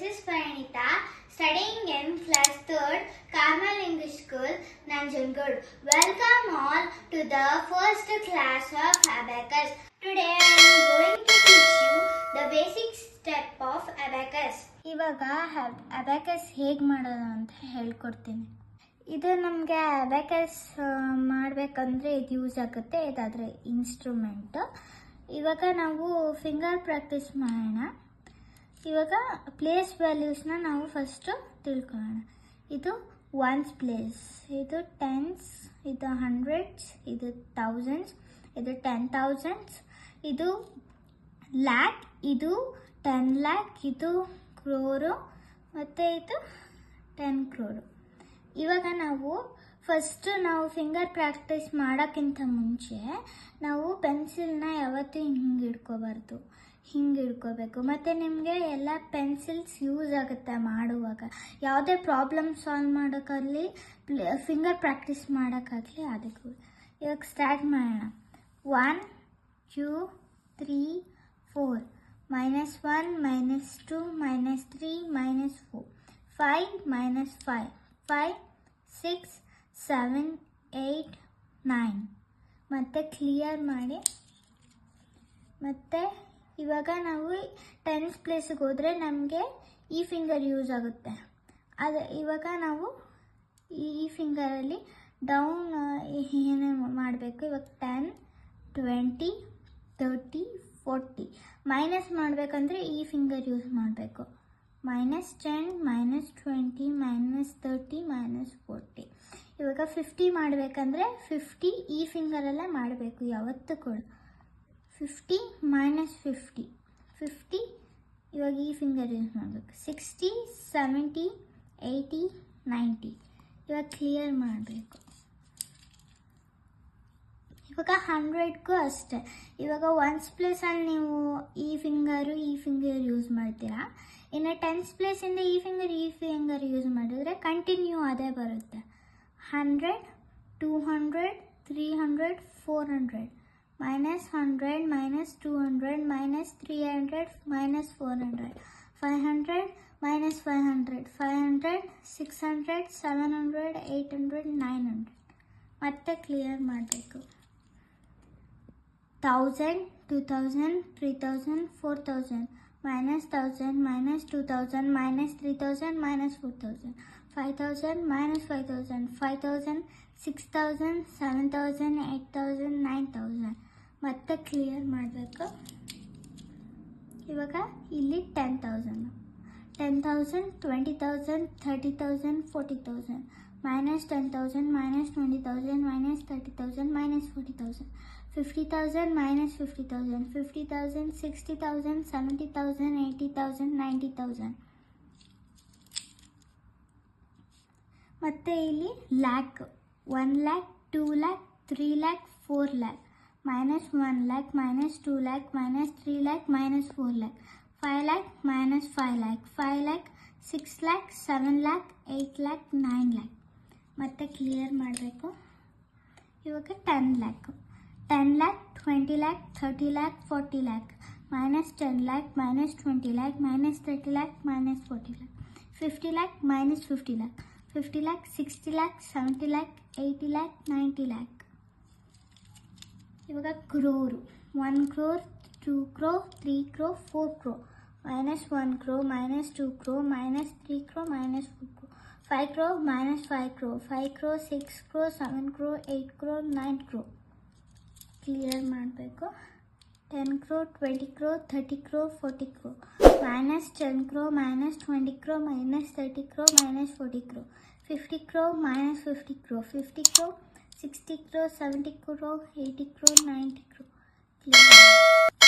This is studying studying in class 3rd, Carmel English School, Nanjangud. Welcome all to the first class of Abacus. Today I am going to teach you the basic step of Abacus. ಇವಾಗ abacus ಹೇಗೆ ಮಾಡೋದು ಅಂತ ಹೇಳ್ಕೊಡ್ತೀನಿ ಇದು ನಮಗೆ abacus ಮಾಡಬೇಕಂದ್ರೆ ಇದು use ಆಗುತ್ತೆ ಇದಾದರೆ ಇನ್ಸ್ಟ್ರೂಮೆಂಟು ಇವಾಗ ನಾವು ಫಿಂಗರ್ ಪ್ರಾಕ್ಟೀಸ್ ಮಾಡೋಣ ಇವಾಗ ಪ್ಲೇಸ್ ವ್ಯಾಲ್ಯೂಸ್ನ ನಾವು ಫಸ್ಟು ತಿಳ್ಕೊಳ್ಳೋಣ. ಇದು ಒನ್ಸ್ ಪ್ಲೇಸ್ ಇದು ಟೆನ್ಸ್ ಇದು ಹಂಡ್ರೆಡ್ಸ್ ಇದು ಥೌಸಂಡ್ಸ್ ಇದು ಟೆನ್ ತೌಸಂಡ್ಸ್ ಇದು ಲ್ಯಾಕ್ ಇದು ಟೆನ್ ಲ್ಯಾಕ್ ಇದು ಕ್ರೋರು ಮತ್ತು ಇದು ಟೆನ್ ಕ್ರೋರು ಇವಾಗ ನಾವು ಫಸ್ಟು ನಾವು ಫಿಂಗರ್ ಪ್ರಾಕ್ಟೀಸ್ ಮಾಡೋಕ್ಕಿಂತ ಮುಂಚೆ ನಾವು ಪೆನ್ಸಿಲ್ನ ಯಾವತ್ತೂ ಹಿಂಗೆ ಹಿಡ್ಕೋಬಾರ್ದು ಹಿಂಗೆ ಹಿಡ್ಕೋಬೇಕು. ಮತ್ತು ನಿಮಗೆ ಎಲ್ಲ ಪೆನ್ಸಿಲ್ಸ್ ಯೂಸ್ ಆಗುತ್ತೆ ಮಾಡುವಾಗ. ಯಾವುದೇ ಪ್ರಾಬ್ಲಮ್ ಸಾಲ್ವ್ ಮಾಡೋಕ್ಕಾಗಲಿ ಫಿಂಗರ್ ಪ್ರಾಕ್ಟೀಸ್ ಮಾಡೋಕ್ಕಾಗಲಿ ಅದಕ್ಕೂ. ಇವಾಗ ಸ್ಟಾರ್ಟ್ ಮಾಡೋಣ. One two three four minus one minus two minus three minus four five minus five five six seven eight nine ಮತ್ತು ಕ್ಲಿಯರ್ ಮಾಡಿ. ಮತ್ತು ಇವಾಗ ನಾವು ಟೆನ್ಸ್ ಪ್ಲೇಸಿಗೆ ಹೋದರೆ ನಮಗೆ ಈ ಫಿಂಗರ್ ಯೂಸ್ ಆಗುತ್ತೆ. ಅದು, ಇವಾಗ ನಾವು ಈ ಫಿಂಗರಲ್ಲಿ ಡೌನ್ ಏನೇ ಮಾಡಬೇಕು? ಇವಾಗ ten twenty thirty forty minus ಮಾಡಬೇಕಂದ್ರೆ ಈ ಫಿಂಗರ್ ಯೂಸ್ ಮಾಡಬೇಕು. Minus ten minus twenty minus thirty minus forty ಇವಾಗ ಫಿಫ್ಟಿ ಮಾಡಬೇಕಂದ್ರೆ ಫಿಫ್ಟಿ ಈ ಫಿಂಗರಲ್ಲೇ ಮಾಡಬೇಕು, ಯಾವತ್ತೂ ಕೂಡ. ಫಿಫ್ಟಿ ಮೈನಸ್ ಫಿಫ್ಟಿ ಫಿಫ್ಟಿ ಇವಾಗ ಈ ಫಿಂಗರ್ ಯೂಸ್ ಮಾಡಬೇಕು. ಸಿಕ್ಸ್ಟಿ ಸೆವೆಂಟಿ ಏಯ್ಟಿ ನೈಂಟಿ ಇವಾಗ ಕ್ಲಿಯರ್ ಮಾಡಬೇಕು. ಇವಾಗ ಹಂಡ್ರೆಡ್ಗೂ ಅಷ್ಟೇ. ಇವಾಗ ಒನ್ಸ್ ಪ್ಲೇಸಲ್ಲಿ ನೀವು ಈ ಫಿಂಗರು ಈ ಫಿಂಗರ್ ಯೂಸ್ ಮಾಡ್ತೀರಾ? ಇನ್ನು ಟೆನ್ಸ್ ಪ್ಲೇಸಿಂದ ಈ ಫಿಂಗರ್ ಈ ಫಿಂಗರ್ ಯೂಸ್ ಮಾಡಿದ್ರೆ ಕಂಟಿನ್ಯೂ ಅದೇ ಬರುತ್ತೆ. Hundred two hundred three hundred four hundred minus 100, minus 200, minus 300, minus 400, 500, minus 500, 500, 600, 700, 800, 900. ಮತ್ತೆ ಕ್ಲಿಯರ್ ಮಾಡಬೇಕು minus 1000 minus 2000 minus 3000 minus 4000 5000 minus 5000 5000 6000 7000 8000 9000 ಮತ್ತೆ ಕ್ಲಿಯರ್ ಮಾಡಬೇಕು. ಇವಾಗ ಇಲ್ಲಿ ten thousand ten thousand twenty thousand thirty thousand forty thousand minus ten thousand minus twenty thousand minus thirty thousand minus forty thousand fifty thousand minus fifty thousand fifty thousand sixty thousand seventy thousand eighty thousand ninety thousand ಮತ್ತು ಇಲ್ಲಿ lakh one lakh two lakh three lakh four lakh minus one lakh minus two lakh minus three lakh minus four lakh five lakh minus five lakh five lakh six lakh seven lakh eight lakh nine lakh ಮತ್ತೆ clear ಮಾಡಬೇಕು? ಇವಾಗ ten lakh ten lakh twenty lakh thirty lakh forty lakh minus ten lakh minus twenty lakh minus thirty lakh minus forty lakh fifty lakh minus fifty lakh fifty lakh sixty lakh seventy lakh eighty lakh ninety lakh ಇವಾಗ crore one crore two crore three crore four crore minus one crore minus two crore minus three crore minus four crore five crore minus five crore five crore six crore seven crore eight crore nine crore clear ಮಾಡಬೇಕು ten crore twenty crore thirty crore forty crore minus ten crore minus twenty crore minus thirty crore minus forty crore fifty crore minus fifty crore fifty crore sixty crore seventy crore eighty crore ninety crore clear